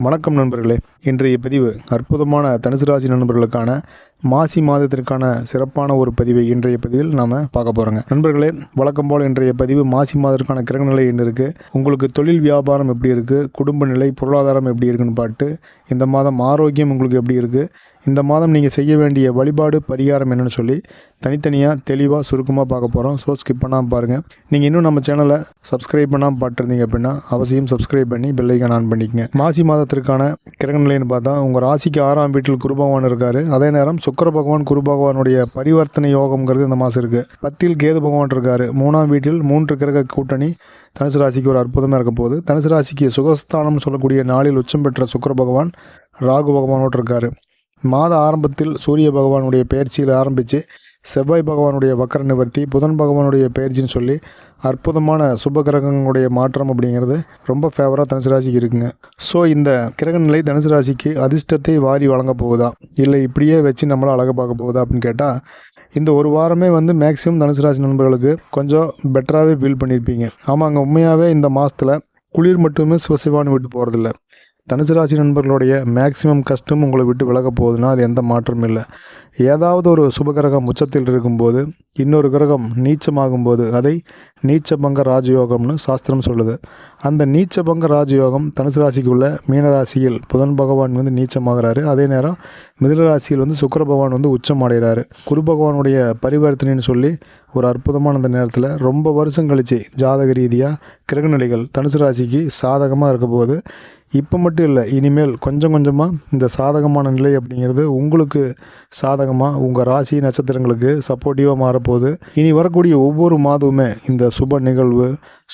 வணக்கம் நண்பர்களே. இன்றைய பதிவு அற்புதமான தனுசு ராசி நண்பர்களுக்கான மாசி மாதத்திற்கான சிறப்பான ஒரு பதிவை இன்றைய பதிவில் நாம் பார்க்க போகிறோங்க நண்பர்களே வழக்கம் போல் இன்றைய பதிவு மாசி மாதத்திற்கான கிரக நிலை என்ன இருக்குது உங்களுக்கு தொழில் வியாபாரம் எப்படி இருக்குது குடும்ப நிலை பொருளாதாரம் எப்படி இருக்குன்னு பார்த்து இந்த மாதம் ஆரோக்கியம் உங்களுக்கு எப்படி இருக்குது இந்த மாதம் நீங்கள் செய்ய வேண்டிய வழிபாடு பரிகாரம் என்னன்னு சொல்லி தனித்தனியாக தெளிவாக சுருக்கமாக பார்க்க போகிறோம் ஸோ ஸ்கிப் பண்ணாமல் பாருங்கள் நீங்கள் இன்னும் நம்ம சேனலை சப்ஸ்கிரைப் பண்ணாமல் பார்த்துருந்தீங்க அப்படின்னா அவசியம் சப்ஸ்கிரைப் பண்ணி பெல்லைக்கான் ஆன் பண்ணிக்கங்க. மாசி மாதத்திற்கான கிரக நிலைன்னு பார்த்தா உங்கள் ராசிக்கு ஆறாம் வீட்டில் குருபவான் இருக்கார். அதே நேரம் சுக்கர பகவான் குரு பகவானுடைய பரிவர்த்தனை யோகம்ங்கிறது இந்த மாதம் இருக்குது பத்தில் கேது பகவான் இருக்கார். மூணாம் வீட்டில் மூன்று கிரக கூட்டணி தனுசு ராசிக்கு ஒரு அற்புதமாக இருக்க போகுது. தனுசு ராசிக்கு சுகஸ்தானம் சொல்லக்கூடிய நாளில் உச்சம் பெற்ற சுக்கர பகவான் ராகு பகவானோடு இருக்கார். மாத ஆரம்பத்தில் சூரிய பகவானுடைய பயிற்சியில் ஆரம்பித்து செவ்வாய் பகவானுடைய வக்கர நிவர்த்தி புதன் பகவானுடைய பயிற்சின்னு சொல்லி அற்புதமான சுப கிரகங்களுடைய மாற்றம் அப்படிங்கிறது ரொம்ப ஃபேவராக தனுசு ராசிக்கு இருக்குங்க. ஸோ இந்த கிரக நிலை தனுசு ராசிக்கு அதிர்ஷ்டத்தை வாரி வழங்க போகுதா? இல்லை இப்படியே வச்சு நம்மளை அழக பார்க்க போகுதா அப்படின்னு கேட்டால் இந்த ஒரு வாரமே வந்து மேக்ஸிமம் தனுசு ராசி நண்பர்களுக்கு கொஞ்சம் பெட்டராகவே ஃபீல் பண்ணியிருப்பீங்க ஆமாங்க உண்மையாகவே இந்த மாதத்தில் குளிர் மட்டுமே சிவசிவான்னு விட்டு போகிறதில்ல தனுசு ராசி நண்பர்களுடைய மேக்சிமம் கஷ்டம் உங்களை விட்டு விலக போகுதுன்னா அது எந்த மாற்றமும் இல்லை. ஏதாவது ஒரு சுபகிரகம் உச்சத்தில் இருக்கும்போது இன்னொரு கிரகம் நீச்சமாகும்போது அதை நீச்சபங்க ராஜயோகம்னு சாஸ்திரம் சொல்லுது. அந்த நீச்சபங்க ராஜயோகம் தனுசு ராசிக்குள்ள மீனராசியில் புதன் பகவான் வந்து நீச்சமாகிறாரு. அதே நேரம் மிதுன ராசியில் வந்து சுக்கர பகவான் வந்து உச்சம் அடைகிறாரு. குரு பகவானுடைய பரிவர்த்தனைன்னு சொல்லி ஒரு அற்புதமான அந்த நேரத்தில் ரொம்ப வருஷம் கழிச்சு ஜாதக ரீதியாக கிரகநிலைகள் தனுசு ராசிக்கு சாதகமாக இருக்க போது இப்போ மட்டும் இல்லை இனிமேல் கொஞ்சம் கொஞ்சமாக இந்த சாதகமான நிலை அப்படிங்கிறது உங்களுக்கு சாதகமாக உங்கள் ராசி நட்சத்திரங்களுக்கு சப்போர்ட்டிவாக மாறப்போகுது. இனி வரக்கூடிய ஒவ்வொரு மாதமுமே இந்த சுப நிகழ்வு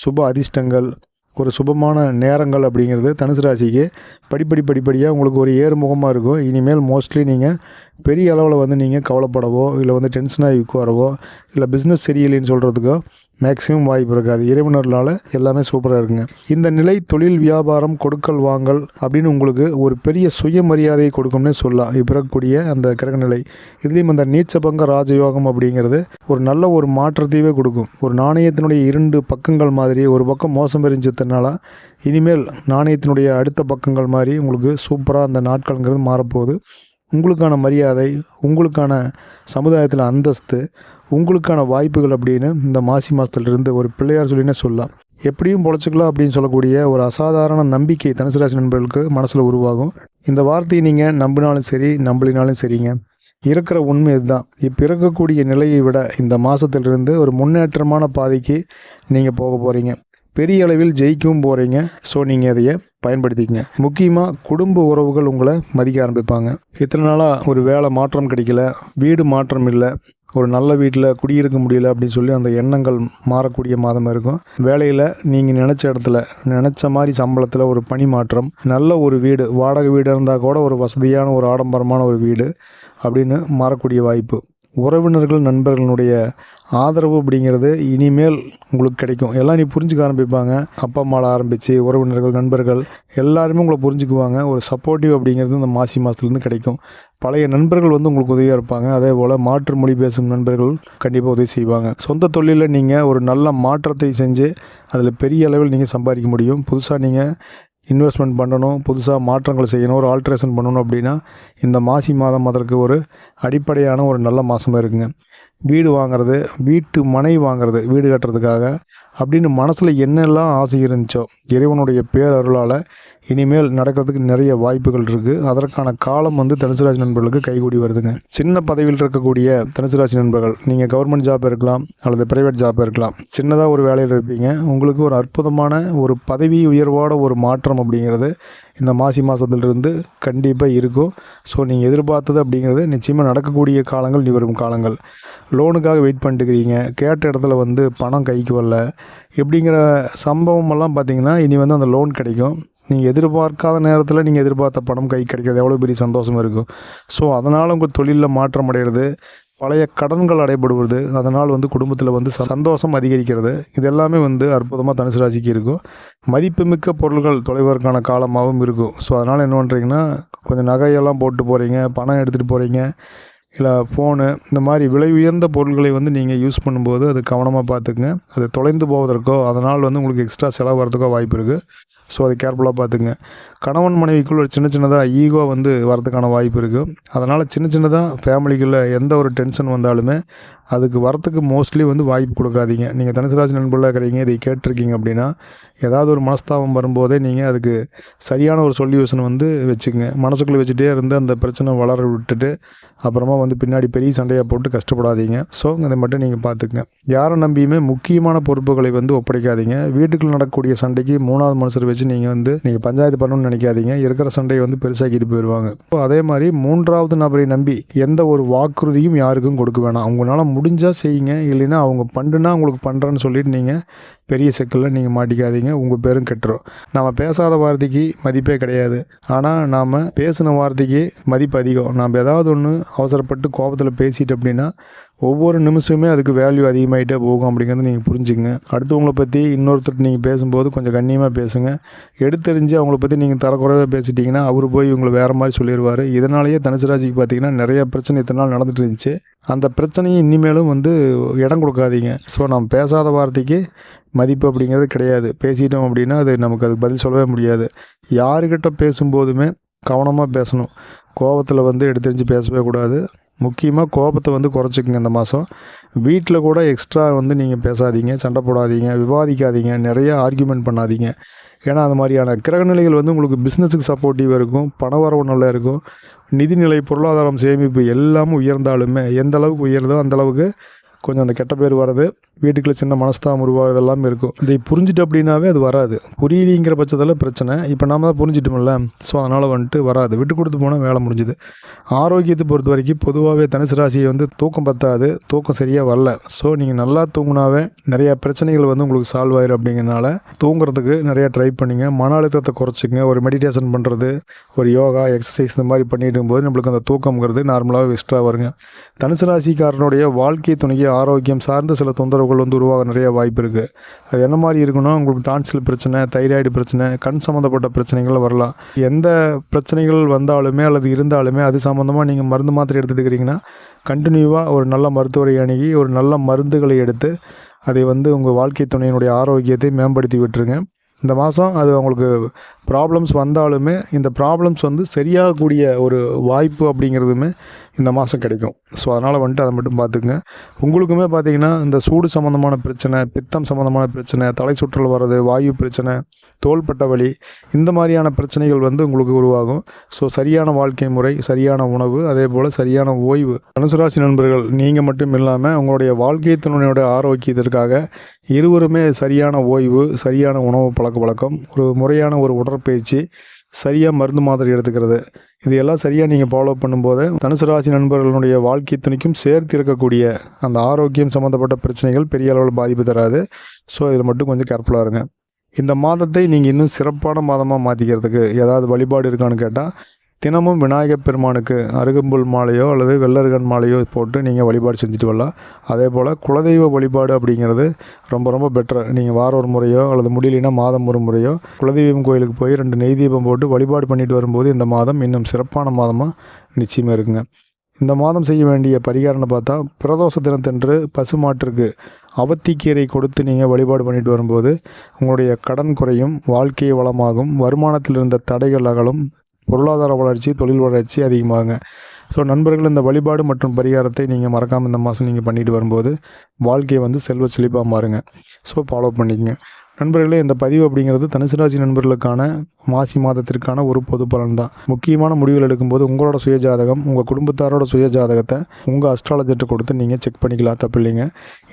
சுப அதிர்ஷ்டங்கள் ஒரு சுபமான நேரங்கள் அப்படிங்கிறது தனுசு ராசிக்கு படிப்படி படிப்படியாக உங்களுக்கு ஒரு ஏறுமுகமாக இருக்கும். இனிமேல் மோஸ்ட்லி நீங்கள் பெரிய அளவில் வந்து நீங்கள் கவலைப்படவோ இல்லை வந்து டென்ஷனாகி உட்காரவோ இல்லை பிஸ்னஸ் சரியில்லைன்னு சொல்கிறதுக்கோ மேக்ஸிமம் வாய்ப்பு இருக்காது. இறைவனர்களால் எல்லாமே சூப்பராக இருக்குங்க. இந்த நிலை தொழில் வியாபாரம் கொடுக்கல் வாங்கல் அப்படின்னு உங்களுக்கு ஒரு பெரிய சுயமரியாதையை கொடுக்கும்னே சொல்லலாம். இப்போ இருக்கக்கூடிய அந்த கிரகநிலை. இதுலேயும் அந்த நீச்சபங்க ராஜயோகம் அப்படிங்கிறது ஒரு நல்ல ஒரு மாற்றத்தையே கொடுக்கும். ஒரு நாணயத்தினுடைய இரண்டு பக்கங்கள் மாதிரி ஒரு பக்கம் மோசம் எரிஞ்சதுனால இனிமேல் நாணயத்தினுடைய அடுத்த பக்கங்கள் மாதிரி உங்களுக்கு சூப்பராக அந்த நாட்கள்ங்கிறது மாறப்போகுது. உங்களுக்கான மரியாதை உங்களுக்கான சமுதாயத்தில் அந்தஸ்து உங்களுக்கான வாய்ப்புகள் அப்படின்னு இந்த மாசி மாதத்துலேருந்து ஒரு பிள்ளையார் சொல்லினே சொல்லலாம். எப்படியும் பொழைச்சிக்கலாம் அப்படின்னு சொல்லக்கூடிய ஒரு அசாதாரண நம்பிக்கை தனுசு ராசி நண்பர்களுக்கு மனசில் உருவாகும். இந்த வார்த்தையை நீங்கள் நம்பினாலும் சரி நம்பலினாலும் சரிங்க. இருக்கிற உண்மை இதுதான். இப்போ இருக்கக்கூடிய நிலையை விட இந்த மாதத்திலிருந்து ஒரு முன்னேற்றமான பாதைக்கு நீங்கள் போக போகிறீங்க பெரிய அளவில் ஜெயிக்கவும் போகிறீங்க ஸோ நீங்கள் அதைய பயன்படுத்திக்கங்க. முக்கியமாக குடும்ப உறவுகள் உங்களை மதிக்க ஆரம்பிப்பாங்க. இத்தனை நாளாக ஒரு வேலை மாற்றம் கிடைக்கல வீடு மாற்றம் இல்லை ஒரு நல்ல வீட்டில் குடியிருக்க முடியல அப்படின்னு சொல்லி அந்த எண்ணங்கள் மாறக்கூடிய மாதம் இருக்கும். வேலையில் நீங்கள் நினச்ச இடத்துல நினச்ச மாதிரி சம்பளத்தில் ஒரு பணி மாற்றம் நல்ல ஒரு வீடு வாடகை வீடு இருந்தால் கூட ஒரு வசதியான ஒரு ஆடம்பரமான ஒரு வீடு அப்படின்னு மாறக்கூடிய வாய்ப்பு. உறவினர்கள் நண்பர்களுடைய ஆதரவு அப்படிங்கிறது இனிமேல் உங்களுக்கு கிடைக்கும். எல்லாம் நீ புரிஞ்சுக்க ஆரம்பிப்பாங்க. அப்பா அம்மாவில் ஆரம்பித்து உறவினர்கள் நண்பர்கள் எல்லாருமே உங்களை புரிஞ்சுக்குவாங்க. ஒரு சப்போர்ட்டிவ் அப்படிங்கிறது இந்த மாசி மாதத்துலேருந்து கிடைக்கும். பழைய நண்பர்கள் வந்து உங்களுக்கு உதவியாக இருப்பாங்க. அதே போல் மாற்று மொழி பேசும் நண்பர்கள் கண்டிப்பாக உதவி செய்வாங்க. சொந்த தொழிலில் நீங்கள் ஒரு நல்ல மாற்றத்தை செஞ்சு அதில் பெரிய அளவில் நீங்கள் சம்பாதிக்க முடியும். புதுசாக நீங்கள் இன்வெஸ்ட்மெண்ட் பண்ணணும் புதுசாக மாற்றங்கள் செய்யணும் ஒரு ஆல்ட்ரேஷன் பண்ணணும் அப்படின்னா இந்த மாசி மாதம் அதற்கு ஒரு அடிப்படையான ஒரு நல்ல மாதமாக இருக்குங்க. வீடு வாங்குறது வீட்டு மனை வாங்குறது வீடு கட்டுறதுக்காக அப்படின்னு மனசில் என்னெல்லாம் ஆசை இருந்துச்சோ இறைவனுடைய பேரருளால் இனிமேல் நடக்கிறதுக்கு நிறைய வாய்ப்புகள் இருக்குது அதற்கான காலம் வந்து தனுசு ராசி நண்பர்களுக்கு கைகூடி வருதுங்க. சின்ன பதவியில் இருக்கக்கூடிய தனுசு ராசி நண்பர்கள் நீங்கள் கவர்மெண்ட் ஜாப் இருக்கலாம் அல்லது ப்ரைவேட் ஜாப் இருக்கலாம். சின்னதாக ஒரு வேலையில் இருப்பீங்க. உங்களுக்கு ஒரு அற்புதமான ஒரு பதவி உயர்வோட ஒரு மாற்றம் அப்படிங்கிறது இந்த மாசி மாதத்துலேருந்து கண்டிப்பாக இருக்கும். ஸோ நீங்கள் எதிர்பார்த்தது அப்படிங்கிறது நிச்சயமாக நடக்கக்கூடிய காலங்கள் இனி வரும் காலங்கள். லோனுக்காக வெயிட் பண்ணிட்டுக்கிறீங்க கேட்ட இடத்துல வந்து பணம் கைக்கு வரல. இப்படிங்கிற சம்பவமெல்லாம் பார்த்தீங்கன்னா இனி வந்து அந்த லோன் கிடைக்கும். நீங்கள் எதிர்பார்க்காத நேரத்தில் நீங்கள் எதிர்பார்த்த பணம் கை கிடைக்கிறது எவ்வளோ பெரிய சந்தோஷம் இருக்கும். ஸோ அதனால் உங்கள் தொழிலில் மாற்றம் அடைகிறது பழைய கடன்கள் அடைபடுவது அதனால் வந்து குடும்பத்தில் வந்து ச- சந்தோஷம் அதிகரிக்கிறது. இது எல்லாமே வந்து அற்புதமாக தனுசு ராசிக்கு இருக்கும். மதிப்புமிக்க பொருள்கள் தொலைவதற்கான காலமாகவும் இருக்கும். ஸோ அதனால் என்ன பண்ணுறீங்கன்னா கொஞ்சம் நகையெல்லாம் போட்டு போகிறீங்க பணம் எடுத்துகிட்டு போகிறீங்க இல்லை ஃபோனு இந்த மாதிரி விலை உயர்ந்த பொருட்களை வந்து நீங்கள் யூஸ் பண்ணும்போது அது கவனமாக பார்த்துக்குங்க. அது தொலைந்து போவதற்கோ அதனால் வந்து உங்களுக்கு எக்ஸ்ட்ரா செலவு வரதுக்கோ வாய்ப்பு இருக்குது ஸோ அதை கேர்ஃபுல்லாக பார்த்துங்க கணவன் மனைவிக்குள்ள ஒரு சின்ன சின்னதாக ஈகோ வந்து வரதுக்கான வாய்ப்பு இருக்குது அதனால் சின்ன சின்னதாக ஃபேமிலிக்குள்ளே எந்த ஒரு டென்ஷன் வந்தாலுமே அதுக்கு வரத்துக்கு மோஸ்ட்லி வந்து வாய்ப்பு கொடுக்காதீங்க. நீங்கள் தனுசு நண்பர்களாக இருக்கிறீங்க இதை கேட்டிருக்கீங்க அப்படின்னா ஏதாவது ஒரு மனஸ்தாபம் வரும்போதே நீங்கள் அதுக்கு சரியான ஒரு சொல்யூஷன் வந்து வச்சுக்கோங்க. மனசுக்குள்ளே வச்சுட்டே இருந்து அந்த பிரச்சனை வளர விட்டுட்டு அப்புறமா வந்து பின்னாடி பெரிய சண்டையை போட்டு கஷ்டப்படாதீங்க. ஸோ அதை மட்டும் நீங்கள் பார்த்துக்குங்க யாரை நம்பியுமே முக்கியமான பொறுப்புகளை வந்து ஒப்படைக்காதீங்க. வீட்டுக்குள்ள நடக்கக்கூடிய சண்டைக்கு மூணாவது மனுஷர் வச்சு நீங்கள் வந்து நீங்கள் பஞ்சாயத்து பண்ணணும்னு நினைக்காதீங்க. இருக்கிற சண்டையை வந்து பெருசாக்கிட்டு போயிடுவாங்க இப்போ அதே மாதிரி மூன்றாவது நபரை நம்பி எந்த ஒரு வாக்குறுதியும் யாருக்கும் கொடுக்க வேணாம். அவங்களால முடிஞ்சால் செய்யுங்க. இல்லைன்னா அவங்க பண்ணுனா உங்களுக்கு பண்ணுறேன்னு சொல்லிட்டு நீங்கள் பெரிய சிக்கலில் நீங்கள் மாட்டிக்காதீங்க. உங்கள் பேரும் கெட்டுரும். நம்ம பேசாத வார்த்தைக்கு மதிப்பே கிடையாது. ஆனால் நாம் பேசின வார்த்தைக்கு மதிப்பு அதிகம். நாம் ஏதாவது ஒன்று அவசரப்பட்டு கோபத்தில் பேசிட்டு அப்படின்னா ஒவ்வொரு நிமிஷமே அதுக்கு வேல்யூ அதிகமாகிட்டே போகும் அப்படிங்கிறத நீங்கள் புரிஞ்சுங்க அடுத்தவங்களை பற்றி இன்னொருத்தர் நீங்கள் பேசும்போது கொஞ்சம் கண்ணியமாக பேசுங்க. எடுத்தறிஞ்சு அவங்கள பற்றி நீங்கள் தரக்குறைவாக பேசிட்டிங்கன்னா அவர் போய் உங்களை வேறு மாதிரி சொல்லிடுவார் இதனாலேயே தனுசு ராசிக்கு பார்த்தீங்கன்னா நிறைய பிரச்சனை இத்தனை நாள் நடந்துட்டு இருந்துச்சு. அந்த பிரச்சனையை இனிமேலும் வந்து இடம் கொடுக்காதீங்க. ஸோ நம்ம பேசாத வார்த்தைக்கு மதிப்பு அப்படிங்கிறது கிடையாது. பேசிட்டோம் அப்படின்னா அது நமக்கு அதுக்கு பதில் சொல்லவே முடியாது. யாருக்கிட்ட பேசும்போதுமே கவனமாக பேசணும். கோபத்தில் வந்து எடுத்தெறிஞ்சு பேசவே கூடாது. முக்கியமாக கோபத்தை வந்து குறைச்சிக்கங்க இந்த மாதம் வீட்டில் கூட எக்ஸ்ட்ரா வந்து நீங்கள் பேசாதீங்க சண்டை போடாதீங்க விவாதிக்காதீங்க நிறைய ஆர்கியூமெண்ட் பண்ணாதீங்க. ஏன்னா அந்த மாதிரியான கிரகநிலைகள் வந்து உங்களுக்கு பிஸ்னஸுக்கு சப்போர்ட்டிவாக இருக்கும் பண வரவு நல்லா இருக்கும். நிதிநிலை பொருளாதாரம் சேமிப்பு எல்லாமே உயர்ந்தாலுமே எந்த அளவுக்கு உயர்தோ அந்தளவுக்கு கொஞ்சம் அந்த கெட்ட பேர் வர்றது வீட்டுக்குள்ள சின்ன மனஸ்தாபம் உருவாகிறது எல்லாமே இருக்கும். இதை புரிஞ்சுட்டு அப்படின்னாவே அது வராது. புரியலிங்கிற பட்சத்தில் பிரச்சனை. இப்போ நாம தான் புரிஞ்சிட்டோம்ல. ஸோ அதனால் வந்துட்டு வராது. விட்டு கொடுத்து போனால் வேலை முடிஞ்சுது. ஆரோக்கியத்தை பொறுத்த வரைக்கும் பொதுவாகவே தனுசு ராசியை வந்து தூக்கம் பத்தாது. தூக்கம் சரியாக வரல. ஸோ நீங்கள் நல்லா தூங்கினாவே நிறையா பிரச்சனைகள் வந்து உங்களுக்கு சால்வ் ஆயிரும் அப்படிங்கிறனால தூங்குறதுக்கு நிறையா ட்ரை பண்ணிங்க. மன அழுத்தத்தை குறைச்சிங்க ஒரு மெடிடேஷன் பண்ணுறது ஒரு யோகா எக்ஸசைஸ் இந்த மாதிரி பண்ணிட்டு போது நம்மளுக்கு அந்த தூக்கம்ங்கிறது நார்மலாகவே எக்ஸ்ட்ரா வருங்க. தனுசு ராசிக்காரனுடைய வாழ்க்கை துணைக்கு ஆரோக்கியம் சார்ந்த சில தொந்தரவுகள் வந்து உருவாக நிறைய வாய்ப்பு இருக்குது அது என்ன மாதிரி இருக்குன்னா உங்களுக்கு டான்சில் பிரச்சனை தைராய்டு பிரச்சனை கண் சம்மந்தப்பட்ட பிரச்சனைகள் வரலாம். எந்த பிரச்சனைகள் வந்தாலுமே அல்லது இருந்தாலுமே அது சம்மந்தமாக நீங்கள் மருந்து மாத்திரை எடுத்துட்டு இருக்கிறீங்கன்னா கண்டினியூவாக ஒரு நல்ல மருத்துவரை அணுகி ஒரு நல்ல மருந்துகளை எடுத்து அதை வந்து உங்கள் வாழ்க்கை துணையினுடைய ஆரோக்கியத்தை மேம்படுத்தி விட்டுருங்க. இந்த மாதம் அது உங்களுக்கு ப்ராப்ளம்ஸ் வந்தாலுமே இந்த ப்ராப்ளம்ஸ் வந்து சரியாகக்கூடிய ஒரு வாய்ப்பு அப்படிங்கிறதுமே இந்த மாதம் கிடைக்கும். ஸோ அதனால் வந்துட்டு அதை மட்டும் பார்த்துக்குங்க. உங்களுக்குமே பார்த்தீங்கன்னா இந்த சூடு சம்மந்தமான பிரச்சனை பித்தம் சம்மந்தமான பிரச்சனை தலை சுற்றல் வர்றது வாயு பிரச்சனை தோள்பட்ட வலி இந்த மாதிரியான பிரச்சனைகள் வந்து உங்களுக்கு உருவாகும். ஸோ சரியான வாழ்க்கை முறை சரியான உணவு அதே போல் சரியான ஓய்வு. தனுசுராசி நண்பர்கள் நீங்கள் மட்டும் இல்லாமல் உங்களுடைய வாழ்க்கை துணையோட ஆரோக்கியத்திற்காக இருவருமே சரியான ஓய்வு சரியான உணவு பழக்க வழக்கம் ஒரு முறையான ஒரு உடற்பயிற்சி சரியாக மருந்து மாதிரி எடுத்துக்கிறது. இது எல்லாம் சரியாக நீங்கள் ஃபாலோ பண்ணும்போது தனுசு ராசி நண்பர்களுடைய வாழ்க்கை துணிக்கும் சேர்த்து இருக்கக்கூடிய அந்த ஆரோக்கியம் சம்மந்தப்பட்ட பிரச்சனைகள் பெரிய அளவில் பாதிப்பு தராது. ஸோ இதில் மட்டும் கொஞ்சம் கேர்ஃபுல்லாக இருங்க. இந்த மாதத்தை நீங்கள் இன்னும் சிறப்பான மாதமாக மாற்றிக்கிறதுக்கு ஏதாவது வழிபாடு இருக்கான்னு கேட்டால் தினமும் விநாயகப் பெருமானுக்கு அருகம்புல் மாலையோ அல்லது வெள்ளருகன் மாலையோ போட்டு நீங்கள் வழிபாடு செஞ்சுட்டு வரலாம். அதே போல் குலதெய்வ வழிபாடு அப்படிங்கிறது ரொம்ப ரொம்ப பெட்டர் நீங்கள் வார ஒரு முறையோ அல்லது முடியலைன்னா மாதம் ஒரு முறையோ குலதெய்வம் கோயிலுக்கு போய் ரெண்டு நெய் தீபம் போட்டு வழிபாடு பண்ணிட்டு வரும்போது இந்த மாதம் இன்னும் சிறப்பான மாதமாக நிச்சயமாக இருக்குங்க. இந்த மாதம் செய்ய வேண்டிய பரிகாரம்னு பார்த்தா பிரதோஷ தினத்தன்று பசுமாட்டிற்கு அவத்திக்கீரை கொடுத்து நீங்கள் வழிபாடு பண்ணிட்டு வரும்போது உங்களுடைய கடன் குறையும் வாழ்க்கை வளமாகும் வருமானத்தில் இருந்த தடைகள் அகலும் பொருளாதார வளர்ச்சி தொழில் வளர்ச்சி அதிகமாகுங்க. ஸோ நண்பர்கள் இந்த வழிபாடு மற்றும் பரிகாரத்தை நீங்கள் மறக்காமல் இந்த மாதம் நீங்கள் பண்ணிட்டு வரும்போது வாழ்க்கையை வந்து செல்வ செழிப்பாக மாறுங்க. ஸோ ஃபாலோ பண்ணிக்கங்க. நண்பர்களே இந்த பதிவு அப்படிங்கிறது தனுசுராசி நண்பர்களுக்கான மாசி மாதத்திற்கான ஒரு பொது பலன் தான் முக்கியமான முடிவுகள் எடுக்கும்போது உங்களோட சுயஜாதகம் உங்கள் குடும்பத்தாரோட சுயஜாதகத்தை உங்கள் அஸ்ட்ராலஜர்கிட்ட கொடுத்து நீங்கள் செக் பண்ணிக்கலாம் தப்பில்லைங்க.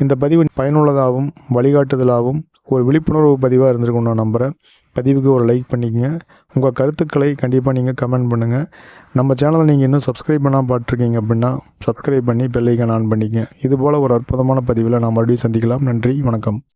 இந்த பதிவு பயனுள்ளதாகவும் வழிகாட்டுதலாகவும் ஒரு விழிப்புணர்வு பதிவாக இருந்திருக்கும் நான் நம்புகிறேன் பதிவுக்கு ஒரு லைக் பண்ணிக்கங்க. உங்கள் கருத்துக்களை கண்டிப்பாக நீங்கள் கமெண்ட் பண்ணுங்கள் நம்ம சேனலை நீங்கள் இன்னும் சப்ஸ்கிரைப் பண்ணால் பார்த்துருக்கீங்க அப்படின்னா சப்ஸ்கிரைப் பண்ணி பெல்லைக்கான் ஆன் பண்ணிக்கங்க. இது போல் ஒரு அற்புதமான பதிவில் நான் மறுபடியும் சந்திக்கலாம். நன்றி வணக்கம்.